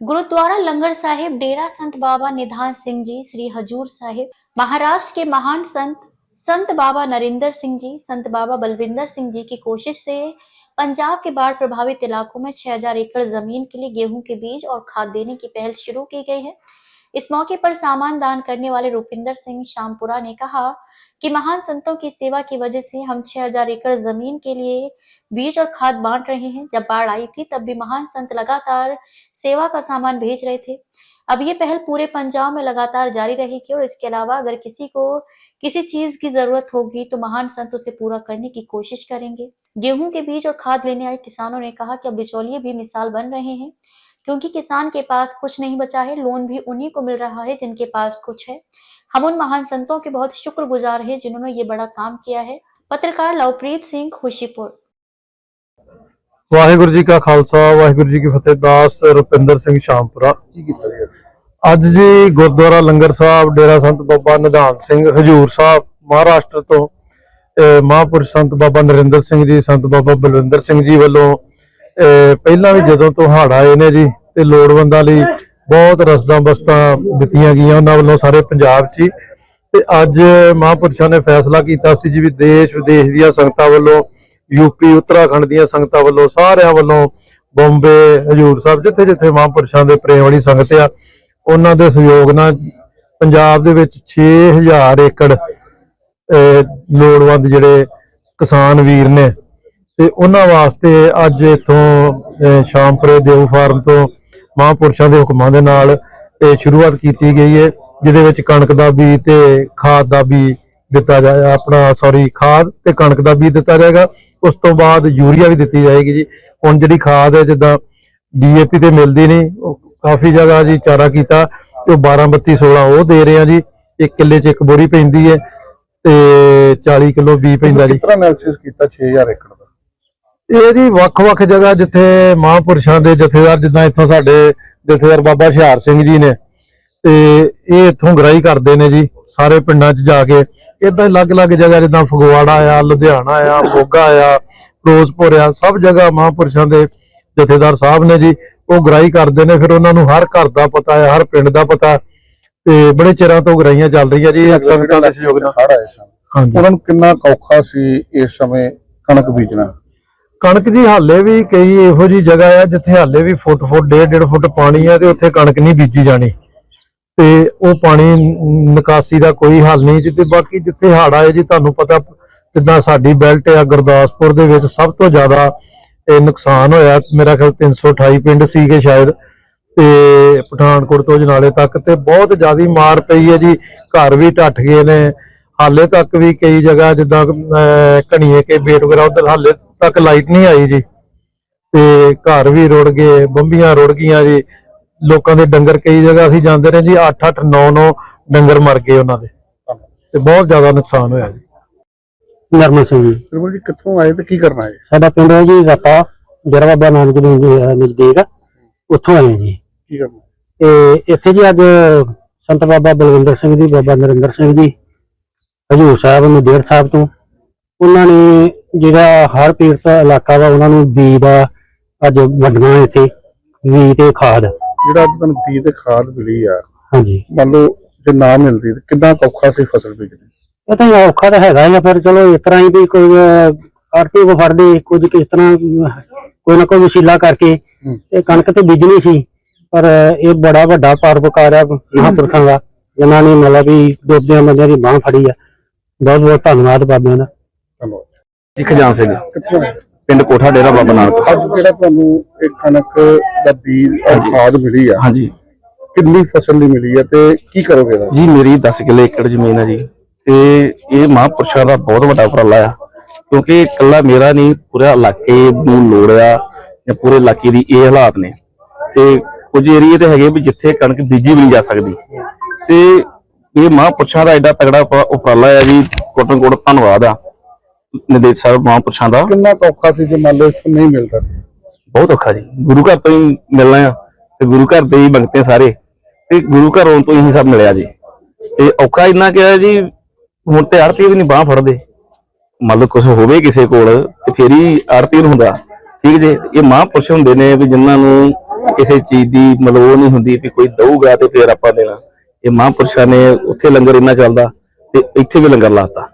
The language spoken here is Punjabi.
गुरुद्वारा लंगर साहिब डेरा संत बाबा निधान सिंह जी, श्री हजूर साहिब, महाराष्ट्र के महान संत संत बाबा नरेंद्र सिंह जी, संत बाबा बलविंदर सिंह जी की कोशिश से पंजाब के बाढ़ प्रभावित इलाकों में 6000 एकड़ ज़मीन के लिए गेहूँ के बीज और खाद देने की पहल शुरू की गई है। इस मौके पर सामान दान करने वाले रूपिंदर सिंह शामपुरा ने कहा कि महान संतों की सेवा की वजह से हम 6000 एकड़ ज़मीन के लिए बीज और खाद बांट रहे हैं। जब बाढ़ आई थी, तब भी महान संत लगातार सेवा का सामान भेज रहे थे। अब ये पहल पूरे पंजाब में लगातार जारी रहेगी और इसके अलावा अगर किसी को किसी चीज़ की ज़रूरत होगी तो महान संत उसे पूरा करने की कोशिश करेंगे। गेहूँ के बीज और खाद लेने आए किसानों ने कहा कि अब बिचौलिए भी मिसाल बन रहे हैं। क्योंकि किसान के पास कुछ नहीं बचा है लोन भी उन्हीं को मिल रहा है जिनके पास कुछ है हम उन महान संतों के बहुत शुक्रगुजार हैं जिन्होंने ये बड़ा काम किया है पत्रकार लवप्रीत सिंह खुशीपुर ਵਾਹਿਗੁਰੂ ਜੀ ਕਾ ਖਾਲਸਾ ਵਾਹਿਗੁਰੂ ਜੀ ਕੀ ਫਤਿਹ ਦਾਸ ਰੁਪਿੰਦਰ ਸਿੰਘ ਸ਼ਾਮਪੁਰਾ ਕੀ ਕੀਤਾ ਜੀ ਅੱਜ ਜੀ ਗੁਰਦੁਆਰਾ ਲੰਗਰ ਸਾਹਿਬ ਡੇਰਾ ਸੰਤ ਬਾਬਾ ਨਿਧਾਨ ਸਿੰਘ ਹਜੂਰ ਸਾਹਿਬ ਮਹਾਰਾਸ਼ਟਰ ਤੋਂ ਅਹ ਮਹਾਂਪੁਰਸ਼ ਸੰਤ ਬਾਬਾ ਨਰਿੰਦਰ ਸਿੰਘ ਜੀ ਸੰਤ ਬਾਬਾ ਬਲਵਿੰਦਰ ਸਿੰਘ ਜੀ ਵੱਲੋਂ ਅਹ ਪਹਿਲਾਂ ਵੀ ਜਦੋਂ ਤੋਂ ਹੜ੍ਹ ਆਏ ਨੇ ਜੀ ਤੇ ਲੋੜਵੰਦਾਂ ਲਈ ਬਹੁਤ ਰਸਦਾਂ ਬਸਤਾਂ ਦਿੱਤੀਆਂ ਗਈਆਂ ਉਹਨਾਂ ਵੱਲੋਂ ਸਾਰੇ ਪੰਜਾਬ 'ਚ ਹੀ। ਤੇ ਅੱਜ ਮਹਾਂਪੁਰਸ਼ਾਂ ਨੇ ਫੈਸਲਾ ਕੀਤਾ ਸੀ ਜੀ ਵੀ ਦੇਸ਼ ਵਿਦੇਸ਼ ਦੀਆਂ ਸੰਗਤਾਂ ਵੱਲੋਂ ਯੂਪੀ ਉੱਤਰਾਖੰਡ ਦੀਆਂ ਸੰਗਤਾਂ ਵੱਲੋਂ ਸਾਰਿਆਂ ਵੱਲੋਂ ਬੰਬੇ, ਹਜੂਰ ਸਾਹਿਬ ਜਿੱਥੇ ਜਿੱਥੇ ਮਹਾਂਪੁਰਸ਼ਾਂ ਦੇ ਪ੍ਰੇਮ ਵਾਲੀ ਸੰਗਤ ਆ, ਉਹਨਾਂ ਦੇ ਸਹਿਯੋਗ ਨਾਲ ਪੰਜਾਬ ਦੇ ਵਿੱਚ 6000 ਏਕੜ ਲੋੜਵੰਦ ਜਿਹੜੇ ਕਿਸਾਨ ਵੀਰ ਨੇ ਤੇ ਉਹਨਾਂ ਵਾਸਤੇ ਅੱਜ ਇਥੋਂ ਸ਼ਾਮਪੁਰੇ ਦੇਵ ਫਾਰਮ ਤੋਂ ਮਹਾਂਪੁਰਸ਼ਾਂ ਦੇ ਹੁਕਮਾਂ ਦੇ ਨਾਲ ਇਹ ਸ਼ੁਰੂਆਤ ਕੀਤੀ ਗਈ ਹੈ, ਜਿਹਦੇ ਵਿੱਚ ਕਣਕ ਦਾ ਬੀਜ ਤੇ ਖਾਦ ਦਾ ਬੀਜ ਦਿੱਤਾ ਜਾਏਗਾ ਆਪਣਾ ਸੌਰੀ ਖਾਦ ਤੇ ਕਣਕ ਦਾ ਬੀਜ ਦਿੱਤਾ ਜਾਏਗਾ। ਉਸ ਤੋਂ ਬਾਅਦ ਯੂਰੀਆ ਵੀ ਦਿੱਤੀ ਜਾਏਗੀ ਜੀ। ਹੁਣ ਜਿਹੜੀ ਖਾਦ ਹੈ, ਜਿੱਦਾਂ ਡੀਏਪੀ ਤੇ ਮਿਲਦੀ ਨਹੀਂ ਕਾਫੀ ਜਗ੍ਹਾ ਜੀ ਚਾਰਾ ਕੀਤਾ, ਤੇ ਉਹ 12 32 16 ਉਹ ਦੇ ਰਹੇ ਆ ਜੀ। ਇੱਕ ਕਿੱਲੇ 'ਚ ਇੱਕ ਬੋਰੀ ਪੈਂਦੀ ਹੈ ਤੇ 40 ਕਿਲੋ ਬੀ ਪੈਂਦਾ ਜੀ। ਕਿਸ ਐਨਾਲਿਸਿਸ ਕੀਤਾ? 6000 ਏਕੜ। ਇਹ ਜੀ ਵੱਖ-ਵੱਖ ਜਗ੍ਹਾ ਜਿੱਥੇ ਮਹਾਂਪੁਰਸ਼ਾਂ ਦੇ ਜਥੇਦਾਰ, ਜਿੱਦਾਂ ਇੱਥੋਂ ਸਾਡੇ ਜਥੇਦਾਰ ਬਾਬਾ ਹੁਸ਼ਿਆਰ ਸਿੰਘ ਜੀ ਨੇ, ਤੇ ਇਹ ਇੱਥੋਂ ਗ੍ਰਾਈ ਕਰਦੇ ਨੇ ਜੀ, ਸਾਰੇ ਪਿੰਡਾਂ 'ਚ ਜਾ ਕੇ। ਇਦਾਂ ਅਲੱਗ-ਅਲੱਗ ਜਗ੍ਹਾ, ਜਿੱਦਾਂ ਫਗਵਾੜਾ ਆ, ਲੁਧਿਆਣਾ ਆ, ਮੋਗਾ ਆ, ਫਿਰੋਜ਼ਪੁਰ ਆ, ਸਭ ਜਗ੍ਹਾ ਮਹਾਂਪੁਰਸ਼ਾਂ ਦੇ ਜਥੇਦਾਰ ਸਾਹਿਬ ਨੇ ਜੀ, ਉਹ ਗ੍ਰਾਈ ਕਰਦੇ ਨੇ। ਫਿਰ ਉਹਨਾਂ ਨੂੰ ਹਰ ਘਰ ਦਾ ਪਤਾ ਹੈ, ਹਰ ਪਿੰਡ ਦਾ ਪਤਾ ਤੇ ਬੜੇ ਚਿਰਾਂ ਤੋਂ ਗ੍ਰਾਈਆਂ ਚੱਲ ਰਹੀਆਂ ਜੀ ਸੰਗਤਾਂ ਦੇ ਸਹਿਯੋਗ ਨਾਲ। ਹੜ ਆਏ ਸਨ ਉਹਨਾਂ ਨੂੰ ਕਿੰਨਾ ਔਖਾ ਸੀ ਇਸ ਸਮੇਂ ਕਣਕ ਬੀਜਣਾ। ਕਣਕ ਜੀ ਹਾਲੇ ਵੀ ਕਈ ਇਹੋ ਜੀ ਜਗ੍ਹਾ ਆ ਜਿੱਥੇ ਹਾਲੇ ਵੀ ਫੁੱਟ ਫੁੱਟ ਡੇਢ ਡੇਢ ਫੁੱਟ ਪਾਣੀ ਆ ਤੇ ਉੱਥੇ ਕਣਕ ਨਹੀਂ ਬੀਜੀ ਜਾਣੀ। ਤੇ ਉਹ ਪਾਣੀ ਨਿਕਾਸੀ ਦਾ ਕੋਈ ਹੱਲ ਨਹੀਂ ਜਿੱਤੇ ਬਾਕੀ ਜਿੱਥੇ ਹਾੜ ਆਏ ਜੀ ਤੁਹਾਨੂੰ ਪਤਾ ਜਿੱਦਾਂ ਸਾਡੀ ਬੈਲਟ ਆ ਗੁਰਦਾਸਪੁਰ ਦੇ ਵਿੱਚ ਸਭ ਤੋਂ ਜ਼ਿਆਦਾ ਇਹ ਨੁਕਸਾਨ ਹੋਇਆ। ਮੇਰਾ ਖਿਆਲ 328 ਪਿੰਡ ਸੀਗੇ ਸ਼ਾਇਦ ਤੇ ਪਠਾਨਕੋਟ ਤੋਂ ਜਨਾਲੇ ਤੱਕ ਤੇ ਬਹੁਤ ਜ਼ਿਆਦੀ ਮਾਰ ਪਈ ਹੈ ਜੀ। ਘਰ ਵੀ ਢੱਠ ਗਏ ਨੇ। ਹਾਲੇ ਤੱਕ ਵੀ ਕਈ ਜਗ੍ਹਾ ਜਿੱਦਾਂ ਅਹ, ਘਣੀਏ ਕੇ ਬੇਟ ਵਗੈਰਾ ਉਧਰ ਹਾਲੇ ਤੱਕ ਲਾਈਟ ਨਹੀਂ ਆਈ ਜੀ। ਤੇ ਘਰ ਵੀ ਰੁੜ ਗਏ ਬੰਬੀਆਂ ਰੁੜ ਗਈਆਂ ਜੀ। ਲੋਕਾਂ ਦੇ ਡੰਗਰ ਕਈ ਜਗ੍ਹਾ ਅਸੀਂ ਜਾਂਦੇ ਰਹੇ ਜੀ 8 8 9 9 ਡੰਗਰ ਮਰ ਗਏ ਉਹਨਾਂ ਦੇ। ਤੇ ਬਹੁਤ ਜ਼ਿਆਦਾ ਨੁਕਸਾਨ ਹੋਇਆ ਜੀ। ਨਰਮਲ ਸਿੰਘ ਜੀ। ਬਿਲਕੁਲ ਜੀ ਕਿੱਥੋਂ ਆਏ ਤੇ ਕੀ ਕਰਨਾ ਹੈ? ਸਾਡਾ ਪਿੰਡ ਹੈ ਜੀ ਰਤਾ ਡੇਰਾ ਬਾਬਾ ਨਾਨਕ ਦੇ ਨਜ਼- ਨਜ਼ਦੀਕ। ਆ। ਉੱਥੋਂ ਆਏ ਜੀ। ਕੀ ਕਰਨਾ? ਤੇ ਇੱਥੇ ਜੀ ਅੱਜ ਸੰਤ ਬਾਬਾ ਬਲਵਿੰਦਰ ਸਿੰਘ ਜੀ ਬਾਬਾ ਨਰਿੰਦਰ ਸਿੰਘ ਜੀ ਹਜੂਰ ਸਾਹਿਬ ਨਦੇੜ ਸਾਹਿਬ ਤੋਂ। ਉਹਨਾਂ ਨੇ ਜਿਹੜਾ ਹਰ ਪੀੜਤ ਇਲਾਕਾ ਵਾ ਉਹਨਾਂ ਨੂੰ ਬੀਜ ਦਾ ਅੱਜ ਵੰਡਣਾ ਇੱਥੇ ਬੀਜ ਤੇ ਖਾਦ। ਜਿਹੜਾ ਅੱਜ ਤੁਹਾਨੂੰ ਬੀਜ ਤੇ ਖਾਦ ਮਿਲੀ ਆ ਹਾਂਜੀ। ਮੰਨ ਲਓ ਜੇ ਨਾ ਮਿਲਦੀ ਤਾਂ ਕਿੰਨਾ ਔਖਾ ਸੀ ਫਸਲ ਬੀਜਣੀ? ਇਹ ਤਾਂ ਔਖਾ ਤਾਂ ਹੈਗਾ ਆ ਫਿਰ ਚਲੋ ਇਸ ਤਰ੍ਹਾਂ ਹੀ ਵੀ ਕੋਈ ਆਰਤੀ ਕੋ ਫੜਦੇ ਕੁਝ ਕਿਸ ਤਰ੍ਹਾਂ ਕੋਈ ਨਾ ਕੋਈ ਵਸੀਲਾ ਕਰਕੇ। ਤੇ ਕਣਕ ਤੇ ਬੀਜਣੀ ਸੀ ਪਰ ਇਹ ਬੜਾ ਵੱਡਾ ਪਰਉਪਕਾਰ ਆ ਮਹਾਂਪੁਰਖਾਂ ਦਾ ਜਿਨ੍ਹਾਂ ਨੇ ਮਤਲਬ ਵੀ ਡੁੱਬਦਿਆਂ ਬੰਦਿਆਂ ਦੀ ਬਾਹ ਫੜੀ ਆ। ਬਹੁਤ ਬਹੁਤ ਧੰਨਵਾਦ ਬਾਬਿਆਂ ਦਾ। ਧੰਨਵਾਦ ਜੀ ਖਜਾਨ ਸਿੰਘ ਕਿੱਥੋਂ ਆਏ? ਪਿੰਡ ਕੋਠਾ ਡੇਰਾ ਬਾਬਾ ਨਾਨਕ। ਅੱਜ ਜਿਹੜਾ ਤੁਹਾਨੂੰ ਇਹ ਕਣਕ ਦਾ ਬੀਜ ਔਰ ਖਾਦ ਮਿਲੀ ਆ ਹਾਂਜੀ। ਕਿੰਨੀ ਫਸਲ ਲਈ ਮਿਲੀ ਆ ਤੇ ਕੀ ਕਰੋਗੇ ਇਹਦਾ? ਜੀ ਮੇਰੀ 10 ਕਿੱਲੇ ਏਕੜ ਜ਼ਮੀਨ ਹੈ ਜੀ। ਤੇ ਇਹ ਮਹਾਂਪੁਰਸ਼ਾਂ ਦਾ ਬਹੁਤ ਵੱਡਾ ਉਪਰਾਲਾ ਆ। ਕਿਉਂਕਿ ਇਕੱਲਾ ਮੇਰਾ ਨਹੀਂ ਪੂਰੇ ਇਲਾਕੇ ਨੂੰ ਲੋੜ ਆ ਜਾਂ ਪੂਰੇ ਇਲਾਕੇ ਦੀ ਇਹ ਹਾਲਾਤ ਨੇ। ਤੇ ਕੁਝ ਏਰੀਏ ਤੇ ਹੈਗੇ ਵੀ ਜਿੱਥੇ ਕਣਕ ਬੀਜੀ ਵੀ ਨਹੀਂ ਜਾ ਸਕਦੀ। ਤੇ ਇਹ ਮਹਾਂਪੁਰਸ਼ਾਂ ਦਾ ਐਡਾ ਤਗੜਾ ਉਪ- ਉਪਰਾਲਾ ਆ ਜੀ। ਕੋਟਨ ਕੋਟ ਧੰਨਵਾਦ ਆ। ਨਿਦੇਸ਼ ਸਾਹਿਬ ਮਹਾਂਪੁਰਸ਼ਾਂ ਦਾ। ਕਿੰਨਾ ਕੁ ਔਖਾ ਸੀ ਜੇ ਮੰਨ ਲਓ ਇੱਥੋਂ ਨਹੀਂ ਮਿਲਦਾ ਬਹੁਤ ਔਖਾ ਜੀ। ਗੁਰੂ ਘਰ ਤੋਂ ਹੀ ਮਿਲਣਾ ਆ ਤੇ ਗੁਰੂ ਘਰ ਦੇ ਹੀ ਮੰਗਤੇ ਸਾਰੇ। ਤੇ ਗੁਰੂ ਘਰੋਂ ਤੋਂ ਹੀ ਸਭ ਮਿਲਿਆ ਜੀ। ਤੇ ਔਖਾ ਇੰਨਾ ਕਿ ਹੈ ਜੀ ਹੁਣ ਤੇ ਆਰਤੀ ਵੀ ਨਹੀਂ ਬਾਹ ਫੜਦੇ। ਮੰਨ ਲਓ ਕੁਝ ਹੋਵੇ ਕਿਸੇ ਕੋਲ ਤੇ ਫੇਰ ਹੀ ਆਰਤੀ ਨੂੰ ਹੁੰਦਾ। ਠੀਕ ਜੇ ਇਹ ਮਹਾਂਪੁਰਸ਼ ਹੁੰਦੇ ਨੇ ਵੀ ਜਿਨ੍ਹਾਂ ਨੂੰ ਕਿਸੇ ਚੀਜ਼ ਦੀ ਮਤਲਬ ਨਹੀਂ ਹੁੰਦੀ ਵੀ ਕੋਈ ਦਊਗਾ ਤੇ ਫਿਰ ਆਪਾਂ ਦੇਣਾ। ਇਹ ਮਹਾਂਪੁਰਸ਼ਾਂ ਨੇ ਉੱਥੇ ਲੰਗਰ ਇੰਨਾ ਚੱਲਦਾ ਤੇ ਇੱਥੇ ਵੀ ਲੰਗਰ ਲਾਤਾ